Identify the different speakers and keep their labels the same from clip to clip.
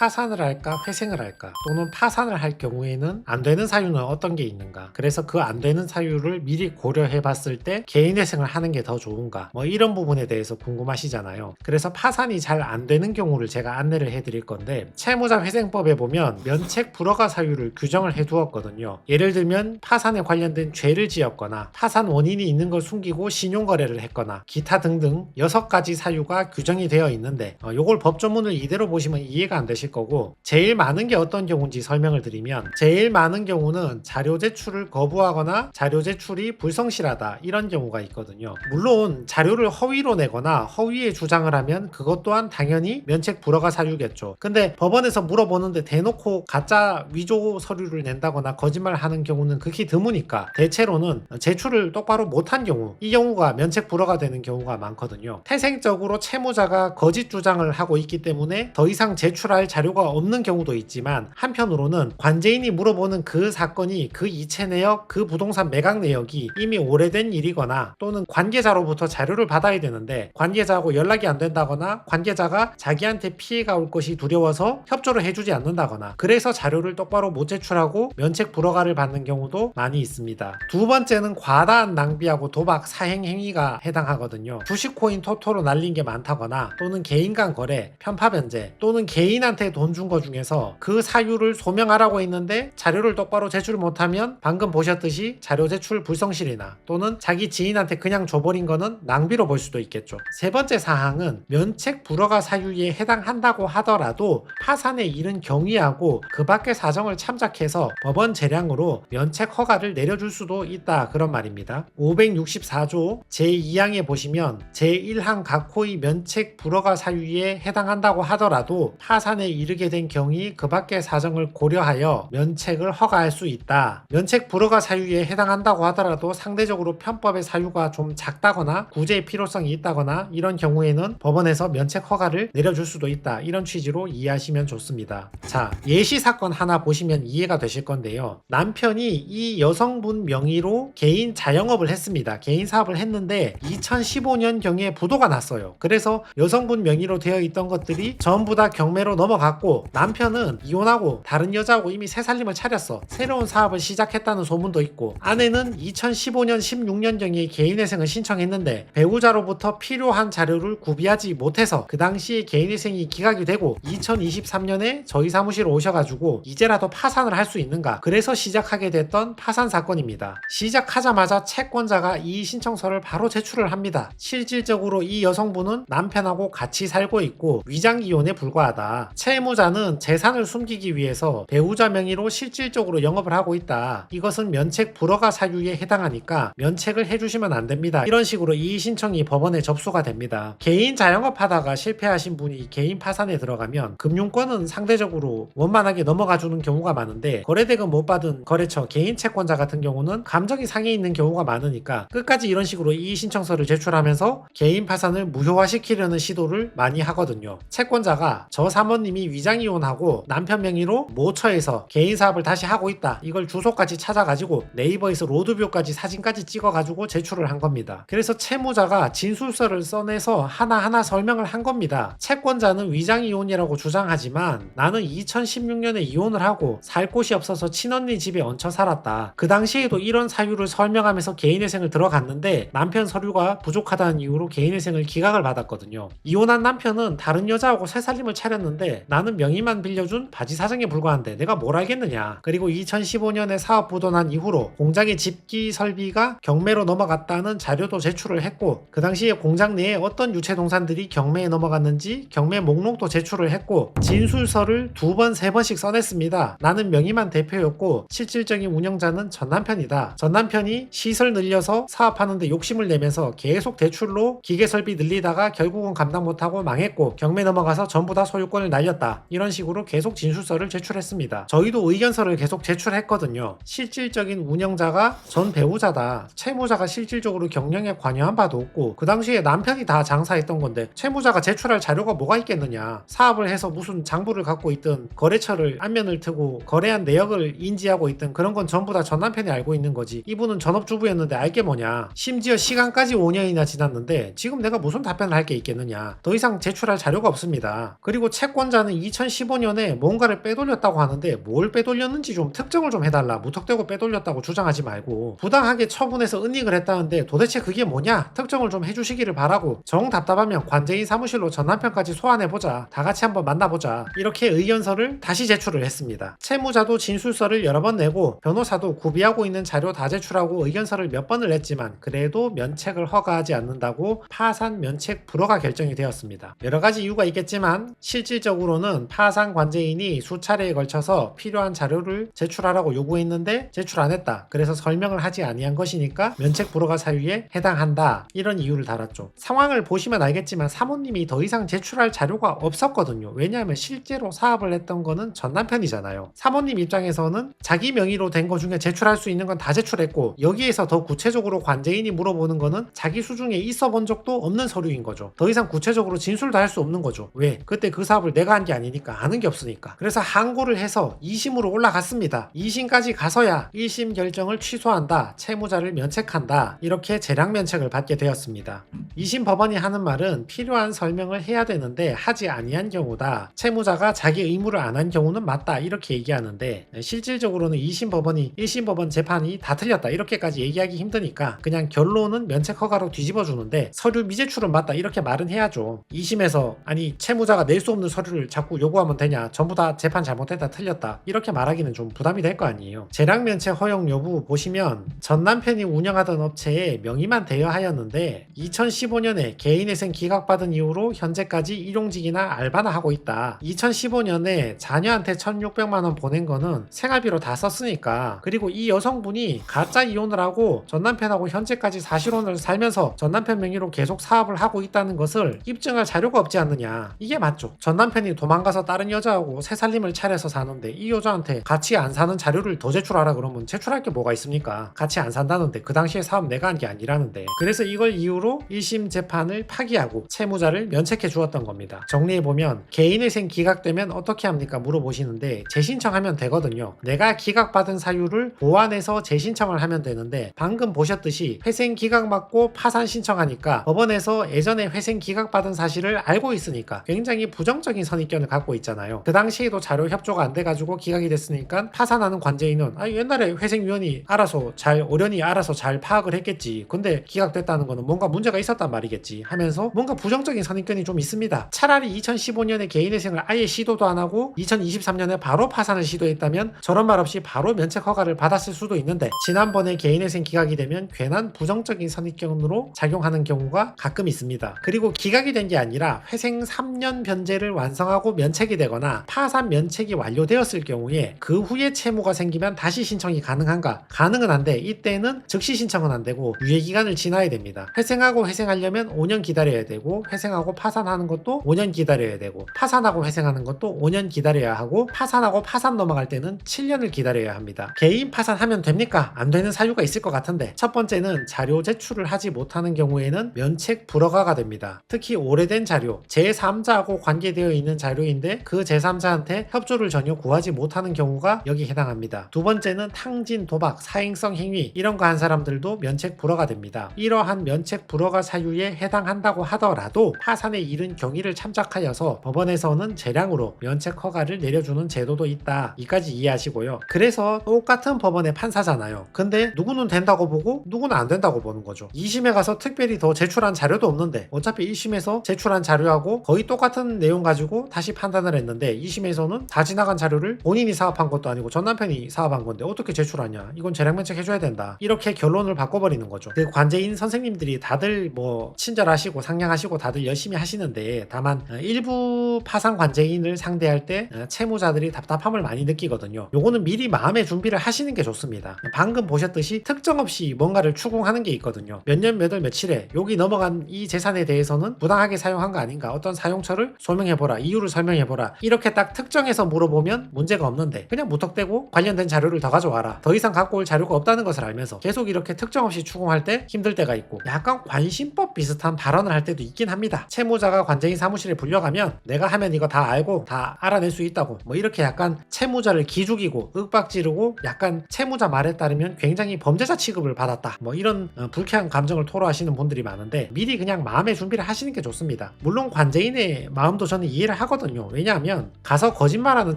Speaker 1: 파산을 할까? 회생을 할까? 또는 파산을 할 경우에는 안 되는 사유는 어떤 게 있는가? 그래서 그 안 되는 사유를 미리 고려해 봤을 때 개인 회생을 하는 게 더 좋은가? 뭐 이런 부분에 대해서 궁금하시잖아요. 그래서 파산이 잘 안 되는 경우를 제가 안내를 해 드릴 건데 채무자 회생법에 보면 면책 불허가 사유를 규정을 해 두었거든요. 예를 들면 파산에 관련된 죄를 지었거나 파산 원인이 있는 걸 숨기고 신용거래를 했거나 기타 등등 여섯 가지 사유가 규정이 되어 있는데 어, 요걸 법조문을 이대로 보시면 이해가 안 되실 거고 제일 많은 게 어떤 경우인지 설명을 드리면 제일 많은 경우는 자료 제출을 거부하거나 자료 제출이 불성실하다 이런 경우가 있거든요. 물론 자료를 허위로 내거나 허위에 주장을 하면 그것 또한 당연히 면책 불허가 사유겠죠. 근데 법원에서 물어보는데 대놓고 가짜 위조 서류를 낸다거나 거짓말하는 경우는 극히 드무니까 대체로는 제출을 똑바로 못한 경우 이 경우가 면책 불허가 되는 경우가 많거든요. 태생적으로 채무자가 거짓 주장을 하고 있기 때문에 더 이상 제출할 자료가 없는 경우도 있지만 한편으로는 관제인이 물어보는 그 사건이 그 이체 내역 그 부동산 매각 내역이 이미 오래된 일이거나 또는 관계자로부터 자료를 받아야 되는데 관계자하고 연락이 안 된다거나 관계자가 자기한테 피해가 올 것이 두려워서 협조를 해주지 않는다거나 그래서 자료를 똑바로 못 제출하고 면책 불허가를 받는 경우도 많이 있습니다. 두 번째는 과다한 낭비하고 도박 사행 행위가 해당하거든요. 주식 코인 토토로 날린 게 많다거나 또는 개인 간 거래, 편파 변제 또는 개인한테 돈 준 거 중에서 그 사유를 소명하라고 했는데 자료를 똑바로 제출 못하면 방금 보셨듯이 자료 제출 불성실이나 또는 자기 지인한테 그냥 줘버린 거는 낭비로 볼 수도 있겠죠. 세 번째 사항은 면책 불허가 사유에 해당한다고 하더라도 파산에 이른 경위하고 그 밖의 사정을 참작해서 법원 재량으로 면책 허가를 내려줄 수도 있다 그런 말입니다. 564조 제2항에 보시면 제1항 각호의 면책 불허가 사유에 해당한다고 하더라도 파산에 이르게 된 경위 그 밖의 사정을 고려하여 면책을 허가할 수 있다. 면책 불허가 사유에 해당한다고 하더라도 상대적으로 편법의 사유가 좀 작다거나 구제의 필요성이 있다거나 이런 경우에는 법원에서 면책 허가를 내려줄 수도 있다. 이런 취지로 이해하시면 좋습니다. 자, 예시 사건 하나 보시면 이해가 되실 건데요. 남편이 이 여성분 명의로 개인 자영업을 했습니다. 개인 사업을 했는데 2015년 경에 부도가 났어요. 그래서 여성분 명의로 되어 있던 것들이 전부 다 경매로 넘어 갔고 남편은 이혼하고 다른 여자하고 이미 새 살림을 차렸어. 새로운 사업을 시작했다는 소문도 있고 아내는 2015년 16년 경에 개인회생을 신청했는데 배우자로부터 필요한 자료를 구비하지 못해서 그 당시에 개인회생이 기각이 되고 2023년에 저희 사무실 오셔가지고 이제라도 파산을 할 수 있는가 그래서 시작하게 됐던 파산 사건입니다. 시작하자마자 채권자가 이 신청서를 바로 제출을 합니다. 실질적으로 이 여성분은 남편하고 같이 살고 있고 위장 이혼에 불과하다. 채무자는 재산을 숨기기 위해서 배우자 명의로 실질적으로 영업을 하고 있다. 이것은 면책 불허가 사유에 해당하니까 면책을 해주시면 안 됩니다. 이런 식으로 이의 신청이 법원에 접수가 됩니다. 개인 자영업 하다가 실패하신 분이 개인 파산에 들어가면 금융권은 상대적으로 원만하게 넘어가 주는 경우가 많은데 거래대금 못 받은 거래처 개인 채권자 같은 경우는 감정이 상해 있는 경우가 많으니까 끝까지 이런 식으로 이의 신청서를 제출하면서 개인 파산을 무효화시키려는 시도를 많이 하거든요. 채권자가 저 사모님이 위장 이혼하고 남편 명의로 모처에서 개인 사업을 다시 하고 있다. 이걸 주소까지 찾아가지고 네이버에서 로드뷰까지 사진까지 찍어가지고 제출을 한 겁니다. 그래서 채무자가 진술서를 써내서 하나하나 설명을 한 겁니다. 채권자는 위장 이혼이라고 주장하지만 나는 2016년에 이혼을 하고 살 곳이 없어서 친언니 집에 얹혀 살았다. 그 당시에도 이런 사유를 설명하면서 개인회생을 들어갔는데 남편 서류가 부족하다는 이유로 개인회생을 기각을 받았거든요. 이혼한 남편은 다른 여자하고 새 살림을 차렸는데 나는 명의만 빌려준 바지 사정에 불과한데 내가 뭘 알겠느냐. 그리고 2015년에 사업 부도난 이후로 공장의 집기 설비가 경매로 넘어갔다는 자료도 제출을 했고 그 당시에 공장 내에 어떤 유체 동산들이 경매에 넘어갔는지 경매 목록도 제출을 했고 진술서를 두 번, 세 번씩 써냈습니다. 나는 명의만 대표였고 실질적인 운영자는 전 남편이다. 전 남편이 시설 늘려서 사업하는데 욕심을 내면서 계속 대출로 기계 설비 늘리다가 결국은 감당 못하고 망했고 경매 넘어가서 전부 다 소유권을 날렸다. 이런 식으로 계속 진술서를 제출했습니다. 저희도 의견서를 계속 제출했거든요. 실질적인 운영자가 전 배우자다. 채무자가 실질적으로 경영에 관여한 바도 없고 그 당시에 남편이 다 장사했던 건데 채무자가 제출할 자료가 뭐가 있겠느냐. 사업을 해서 무슨 장부를 갖고 있든 거래처를 안면을 트고 거래한 내역을 인지하고 있든 그런 건 전부 다 전 남편이 알고 있는 거지. 이분은 전업주부였는데 알게 뭐냐. 심지어 시간까지 5년이나 지났는데 지금 내가 무슨 답변을 할 게 있겠느냐. 더 이상 제출할 자료가 없습니다. 그리고 채권자는 채무자는 2015년에 뭔가를 빼돌렸다고 하는데 뭘 빼돌렸는지 좀 특정을 좀 해달라. 무턱대고 빼돌렸다고 주장하지 말고 부당하게 처분해서 은닉을 했다는데 도대체 그게 뭐냐? 특정을 좀 해주시기를 바라고 정 답답하면 관제인 사무실로 전 남편까지 소환해보자. 다 같이 한번 만나보자. 이렇게 의견서를 다시 제출을 했습니다. 채무자도 진술서를 여러 번 내고 변호사도 구비하고 있는 자료 다 제출하고 의견서를 몇 번을 냈지만 그래도 면책을 허가하지 않는다고 파산 면책 불허가 결정이 되었습니다. 여러 가지 이유가 있겠지만 실질적으 로는 파산 관제인이 수차례에 걸쳐서 필요한 자료를 제출하라고 요구했는데 제출 안 했다. 그래서 설명을 하지 아니한 것이니까 면책 불허가 사유에 해당한다. 이런 이유를 달았죠. 상황을 보시면 알겠지만 사모님이 더 이상 제출할 자료가 없었거든요. 왜냐하면 실제로 사업을 했던 거는 전 남편이잖아요. 사모님 입장에서는 자기 명의로 된 거 중에 제출할 수 있는 건 다 제출했고 여기에서 더 구체적으로 관제인이 물어보는 거는 자기 수중에 있어 본 적도 없는 서류인 거죠. 더 이상 구체적으로 진술도 할 수 없는 거죠. 왜? 그때 그 사업을 내가 한게 아니니까 아는 게 없으니까. 그래서 항고를 해서 2심으로 올라갔습니다. 2심까지 가서야 1심 결정을 취소한다. 채무자를 면책한다. 이렇게 재량 면책을 받게 되었습니다. 2심 법원이 하는 말은 필요한 설명을 해야 되는데 하지 아니한 경우다. 채무자가 자기 의무를 안 한 경우는 맞다. 이렇게 얘기하는데 실질적으로는 2심 법원이 1심 법원 재판이 다 틀렸다. 이렇게까지 얘기하기 힘드니까 그냥 결론은 면책 허가로 뒤집어 주는데 서류 미제출은 맞다. 이렇게 말은 해야죠. 2심에서 아니 채무자가 낼 수 없는 서류를 자꾸 요구하면 되냐. 전부 다 재판 잘못했다. 틀렸다. 이렇게 말하기는 좀 부담이 될 거 아니에요. 재량 면책 허용 여부 보시면 전 남편이 운영하던 업체에 명의만 대여하였는데 2015년에 개인회생 기각받은 이후로 현재까지 일용직이나 알바나 하고 있다. 2015년에 자녀한테 1,600만 원 보낸 거는 생활비로 다 썼으니까 그리고 이 여성분이 가짜 이혼을 하고 전 남편하고 현재까지 사실혼을 살면서 전 남편 명의로 계속 사업을 하고 있다는 것을 입증할 자료가 없지 않느냐. 이게 맞죠. 전 남편이 도망가서 다른 여자하고 새 살림을 차려서 사는데 이 여자한테 같이 안 사는 자료를 더 제출하라 그러면 제출할 게 뭐가 있습니까? 같이 안 산다는데 그 당시에 사업 내가 한 게 아니라는데. 그래서 이걸 이유로 1심 재판을 파기하고 채무자를 면책해 주었던 겁니다. 정리해 보면 개인회생 기각되면 어떻게 합니까? 물어보시는데 재신청하면 되거든요. 내가 기각받은 사유를 보완해서 재신청을 하면 되는데 방금 보셨듯이 회생 기각 맞고 파산 신청하니까 법원에서 예전에 회생 기각받은 사실을 알고 있으니까 굉장히 부정적인 선 입견을 갖고 있잖아요. 그 당시에도 자료 협조가 안 돼가지고 기각이 됐으니까 파산하는 관제인은 아 옛날에 회생위원이 알아서 잘 어련히 알아서 잘 파악을 했겠지. 근데 기각됐다는 거는 뭔가 문제가 있었단 말이겠지 하면서 뭔가 부정적인 선입견이 좀 있습니다. 차라리 2015년에 개인회생을 아예 시도도 안 하고 2023년에 바로 파산을 시도했다면 저런 말 없이 바로 면책 허가를 받았을 수도 있는데 지난번에 개인회생 기각이 되면 괜한 부정적인 선입견으로 작용하는 경우가 가끔 있습니다. 그리고 기각이 된 게 아니라 회생 3년 변제를 완성하고 면책이 되거나 파산 면책이 완료되었을 경우에 그 후에 채무가 생기면 다시 신청이 가능한가? 가능은 한데 이때는 즉시 신청은 안 되고 유예 기간을 지나야 됩니다. 회생하고 회생하려면 5년 기다려야 되고 회생하고 파산하는 것도 5년 기다려야 되고 파산하고 회생하는 것도 5년 기다려야 하고 파산하고 파산 넘어갈 때는 7년을 기다려야 합니다. 개인 파산하면 됩니까? 안 되는 사유가 있을 것 같은데 첫 번째는 자료 제출을 하지 못하는 경우에는 면책 불허가가 됩니다. 특히 오래된 자료, 제3자하고 관계되어 있는 자료 인데 그 제3자한테 협조를 전혀 구하지 못하는 경우가 여기 해당합니다. 두 번째는 탕진, 도박, 사행성 행위 이런 거 한 사람들도 면책 불허가 됩니다. 이러한 면책 불허가 사유에 해당한다고 하더라도 파산에 이른 경위를 참작하여서 법원에서는 재량으로 면책 허가를 내려주는 제도도 있다. 이까지 이해하시고요. 그래서 똑같은 법원의 판사잖아요. 근데 누구는 된다고 보고 누구는 안 된다고 보는 거죠. 2심에 가서 특별히 더 제출한 자료도 없는데 어차피 1심에서 제출한 자료하고 거의 똑같은 내용 가지고 다시 판단을 했는데 2심에서는 다 지나간 자료를 본인이 사업한 것도 아니고 전 남편이 사업한 건데 어떻게 제출하냐. 이건 재량면책 해줘야 된다. 이렇게 결론을 바꿔버리는 거죠. 그 관제인 선생님들이 다들 뭐 친절하시고 상냥하시고 다들 열심히 하시는데 다만 어, 일부 파산 관제인을 상대할 때 어, 채무자들이 답답함을 많이 느끼거든요. 요거는 미리 마음의 준비를 하시는 게 좋습니다. 방금 보셨듯이 특정 없이 뭔가를 추궁하는 게 있거든요. 몇 년 몇 월 며칠에 여기 넘어간 이 재산에 대해서는 부당하게 사용한 거 아닌가. 어떤 사용처를 설명해보라. 이유를 설명해보라. 이렇게 딱 특정해서 물어보면 문제가 없는데 그냥 무턱대고 관련된 자료를 더 가져와라. 더 이상 갖고 올 자료가 없다는 것을 알면서 계속 이렇게 특정 없이 추궁할 때 힘들 때가 있고 약간 관심법 비슷한 발언을 할 때도 있긴 합니다. 채무자가 관제인 사무실에 불려가면 내가 하면 이거 다 알고 다 알아낼 수 있다고. 뭐 이렇게 약간 채무자를 기죽이고 윽박지르고 약간 채무자 말에 따르면 굉장히 범죄자 취급을 받았다. 뭐 이런 어, 불쾌한 감정을 토로하시는 분들이 많은데 미리 그냥 마음의 준비를 하시는 게 좋습니다. 물론 관제인의 마음도 저는 이해를 하거든요 하거든요. 왜냐하면 가서 거짓말하는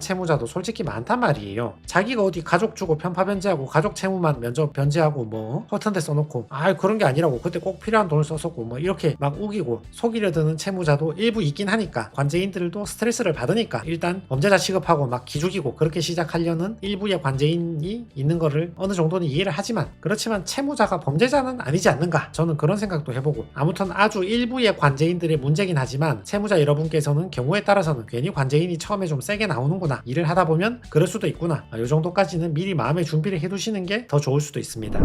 Speaker 1: 채무자도 솔직히 많단 말이에요. 자기가 어디 가족 주고 편파 변제하고 가족 채무만 면접 변제하고 뭐 허튼 데 써놓고 아 그런 게 아니라고 그때 꼭 필요한 돈을 썼었고 뭐 이렇게 막 우기고 속이려 드는 채무자도 일부 있긴 하니까 관제인들도 스트레스를 받으니까 일단 범죄자 취급하고 막 기죽이고 그렇게 시작하려는 일부의 관제인이 있는 거를 어느 정도는 이해를 하지만 그렇지만 채무자가 범죄자는 아니지 않는가 저는 그런 생각도 해보고 아무튼 아주 일부의 관제인들의 문제긴 하지만 채무자 여러분께서는 경우에 따라 서는 괜히 관제인이 처음에 좀 세게 나오는구나 일을 하다 보면 그럴 수도 있구나 이 정도까지는 미리 마음의 준비를 해두시는 게 더 좋을 수도 있습니다